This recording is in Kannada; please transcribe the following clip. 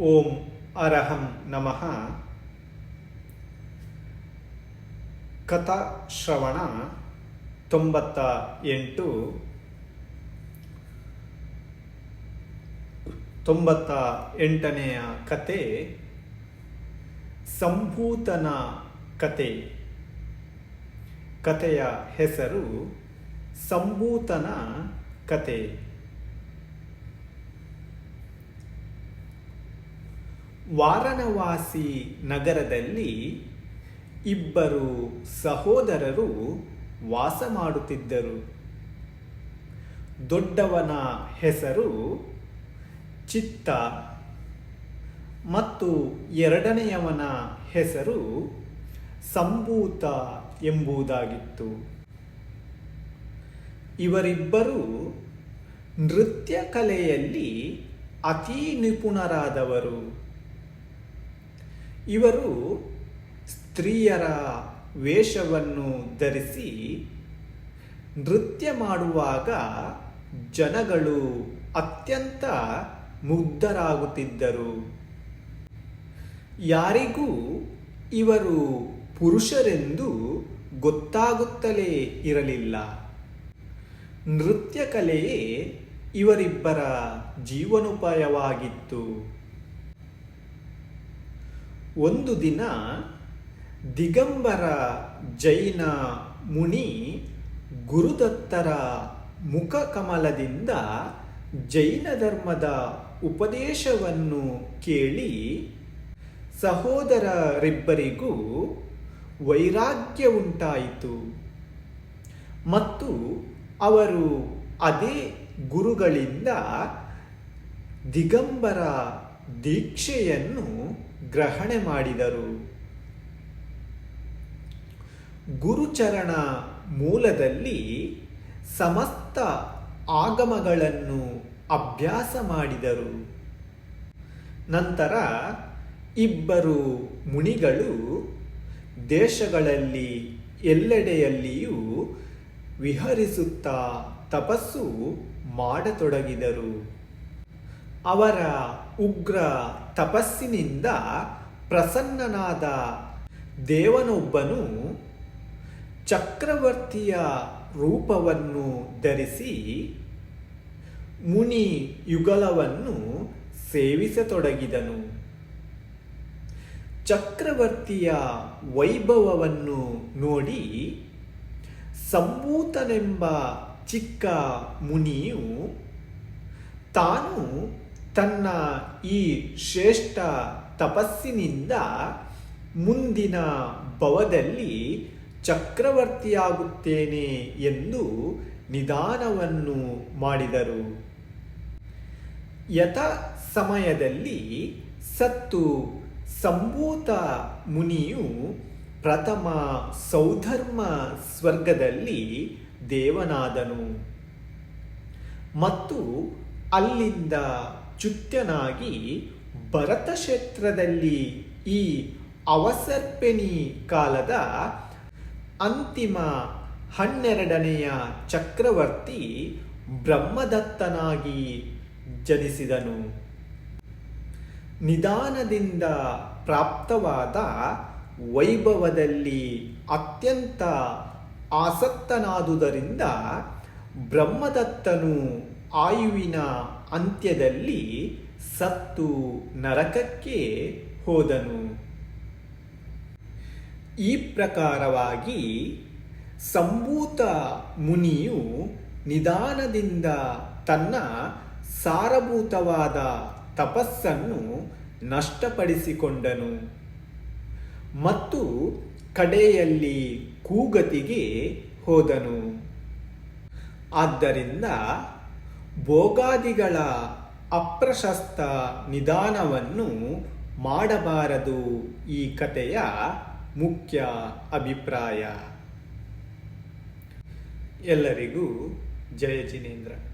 ಓಂ ಅರಹಂ ನಮಃ ಕಥಾಶ್ರವಣ ತೊಂಬತ್ತ ಎಂಟು। ತೊಂಬತ್ತ ಎಂಟನೆಯ ಕತೆ, ಸಂಭೂತನ ಕತೆ। ಕಥೆಯ ಹೆಸರು ಸಂಭೂತನ ಕತೆ. ವಾರಣವಾಸಿ ನಗರದಲ್ಲಿ ಇಬ್ಬರು ಸಹೋದರರು ವಾಸ ಮಾಡುತ್ತಿದ್ದರು. ದೊಡ್ಡವನ ಹೆಸರು ಚಿತ್ತ ಮತ್ತು ಎರಡನೆಯವನ ಹೆಸರು ಸಂಭೂತ ಎಂಬುದಾಗಿತ್ತು. ಇವರಿಬ್ಬರು ನೃತ್ಯ ಕಲೆಯಲ್ಲಿ ಅತೀ ನಿಪುಣರಾದವರು. ಇವರು ಸ್ತ್ರೀಯರ ವೇಷವನ್ನು ಧರಿಸಿ ನೃತ್ಯ ಮಾಡುವಾಗ ಜನಗಳು ಅತ್ಯಂತ ಮುಗ್ಧರಾಗುತ್ತಿದ್ದರು. ಯಾರಿಗೂ ಇವರು ಪುರುಷರೆಂದು ಗೊತ್ತಾಗುತ್ತಲೇ ಇರಲಿಲ್ಲ. ನೃತ್ಯ ಕಲೆಯೇ ಇವರಿಬ್ಬರ ಜೀವನೋಪಾಯವಾಗಿತ್ತು. ಒಂದು ದಿನ ದಿಗಂಬರ ಜೈನ ಮುನಿ ಗುರುದತ್ತರ ಮುಖಕಮಲದಿಂದ ಜೈನ ಧರ್ಮದ ಉಪದೇಶವನ್ನು ಕೇಳಿ ಸಹೋದರರಿಬ್ಬರಿಗೂ ವೈರಾಗ್ಯ ಉಂಟಾಯಿತು. ಮತ್ತು ಅವರು ಅದೇ ಗುರುಗಳಿಂದ ದಿಗಂಬರ ದೀಕ್ಷೆಯನ್ನು ಗ್ರಹಣೆ ಮಾಡಿದರು. ಗುರುಚರಣ ಮೂಲದಲ್ಲಿ ಸಮಸ್ತ ಆಗಮಗಳನ್ನು ಅಭ್ಯಾಸ ಮಾಡಿದರು. ನಂತರ ಇಬ್ಬರು ಮುನಿಗಳು ದೇಶಗಳಲ್ಲಿ ಎಲ್ಲೆಡೆಯಲ್ಲಿಯೂ ವಿಹರಿಸುತ್ತಾ ತಪಸ್ಸು ಮಾಡತೊಡಗಿದರು. ಅವರ ಉಗ್ರ ತಪಸ್ಸಿನಿಂದ ಪ್ರಸನ್ನನಾದ ದೇವನೊಬ್ಬನು ಚಕ್ರವರ್ತಿಯ ರೂಪವನ್ನು ಧರಿಸಿ ಮುನಿ ಯುಗಲವನ್ನು ಸೇವಿಸತೊಡಗಿದನು. ಚಕ್ರವರ್ತಿಯ ವೈಭವವನ್ನು ನೋಡಿ ಸಂಭೂತನೆಂಬ ಚಿಕ್ಕ ಮುನಿಯು ತಾನು ತನ್ನ ಈ ಶ್ರೇಷ್ಠ ತಪಸ್ಸಿನಿಂದ ಮುಂದಿನ ಭವದಲ್ಲಿ ಚಕ್ರವರ್ತಿಯಾಗುತ್ತೇನೆ ಎಂದು ನಿಧಾನವನ್ನು ಮಾಡಿದರು. ಯಥ ಸಮಯದಲ್ಲಿ ಸತ್ತು ಸಂಭೂತ ಮುನಿಯು ಪ್ರಥಮ ಸೌಧರ್ಮ ಸ್ವರ್ಗದಲ್ಲಿ ದೇವನಾದನು. ಮತ್ತು ಅಲ್ಲಿಂದ ಚ್ಯುತ್ಯನಾಗಿ ಭರತ ಕ್ಷೇತ್ರದಲ್ಲಿ ಈ ಅವಸರ್ಪೆನಿ ಕಾಲದ ಅಂತಿಮ ಹನ್ನೆರಡನೆಯ ಚಕ್ರವರ್ತಿ ಬ್ರಹ್ಮದತ್ತನಾಗಿ ಜನಿಸಿದನು. ನಿಧಾನದಿಂದ ಪ್ರಾಪ್ತವಾದ ವೈಭವದಲ್ಲಿ ಅತ್ಯಂತ ಆಸಕ್ತನಾದುದರಿಂದ ಬ್ರಹ್ಮದತ್ತನು ಆಯುವಿನ ಅಂತ್ಯದಲ್ಲಿ ಸತ್ತು ನರಕಕ್ಕೆ ಹೋದನು. ಈ ಪ್ರಕಾರವಾಗಿ ಸಂಭೂತ ಮುನಿಯು ನಿಧಾನದಿಂದ ತನ್ನ ಸಾರಭೂತವಾದ ತಪಸ್ಸನ್ನು ನಷ್ಟಪಡಿಸಿಕೊಂಡನು. ಮತ್ತು ಕಡೆಯಲ್ಲಿ ಕೂಗತಿಗೆ ಹೋದನು. ಆದ್ದರಿಂದ ಭೋಗಾದಿಗಳ ಅಪ್ರಶಸ್ತ ನಿಧಾನವನ್ನು ಮಾಡಬಾರದು ಈ ಕಥೆಯ ಮುಖ್ಯ ಅಭಿಪ್ರಾಯ. ಎಲ್ಲರಿಗೂ ಜಯ ಜಿನೇಂದ್ರ.